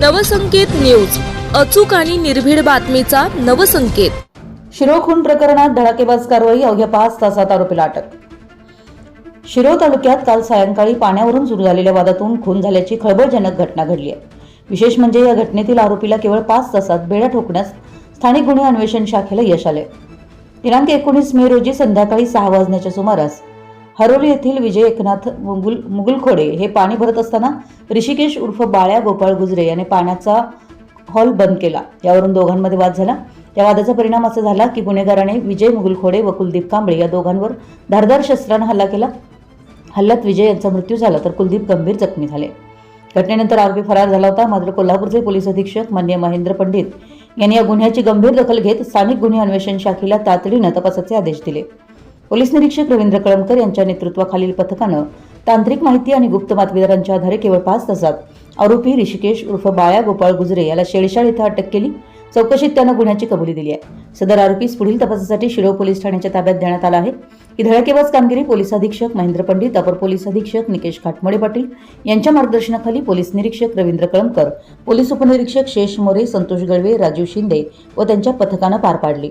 Navsanket news. अचूक आणि निर्भीड बातमीचा नवसंकेत. शिरोखून प्रकरणात धडाकेबाज कारवाई अवघ्या पाच तासात आरोपीला अटक शिरो तालुक्यात काल सायंकाळी पाण्यावरून सुरू झालेल्या वादातून खून झाल्याची खळबळजनक घटना घडली आहे. विशेष म्हणजे या घटनेतील आरोपीला केवळ पाच तासात बेड्या ठोकण्यास स्थानिक गुन्हे अन्वेषण शाखेला यश आले दिनांक एकोणीस मे रोजी संध्याकाळी सहा वाजण्याच्या सुमारास हरोली येथील विजय एकनाथ मुगुल मुगुलखोडे हे पाणी भरत असताना ऋषिकेश उर्फ बाळ्या गोपाळ गुजरे याने पाण्याचा हॉल बंद केला. यावरून दोघांमध्ये वाद झाला. या वादाचा परिणाम असा झाला की गुन्हेगाराने विजय मुगुलखोडे व कुलदीप कांबळे या दोघांवर धारदार शस्त्रानं हल्ला केला. हल्ल्यात विजय यांचा मृत्यू झाला तर कुलदीप गंभीर जखमी झाले. घटनेनंतर आरोपी फरार झाला होता. मात्र कोल्हापूरचे पोलीस अधीक्षक मान्य महेंद्र पंडित यांनी या गुन्ह्याची गंभीर दखल घेत स्थानिक गुन्हे अन्वेषण शाखेला तातडीनं तपासाचे आदेश दिले. पोलीस निरीक्षक रवींद्र कळमकर यांच्या नेतृत्वाखालील पथकानं तांत्रिक माहिती आणि गुप्त बातमीदारांच्या आधारे केवळ पाच तासात आरोपी ऋषिकेश उर्फ बाळ्या गोपाळ गुजरे याला शेळशाळ इथं अटक केली. चौकशीत त्यानं गुन्ह्याची कबुली दिली आहे. सदर आरोपीस पुढील तपासासाठी शिरोळ पोलीस ठाण्याच्या ताब्यात देण्यात आला आहे. ही धडकेबाज कामगिरी पोलीस अधीक्षक महेंद्र पंडित अपर पोलीस अधीक्षक निकेश खाटमोडे पाटील यांच्या मार्गदर्शनाखाली पोलीस निरीक्षक रवींद्र कळमकर पोलीस उपनिरीक्षक शेष मोरे संतोष गळवे राजीव शिंदे व त्यांच्या पथकानं पार पाडली.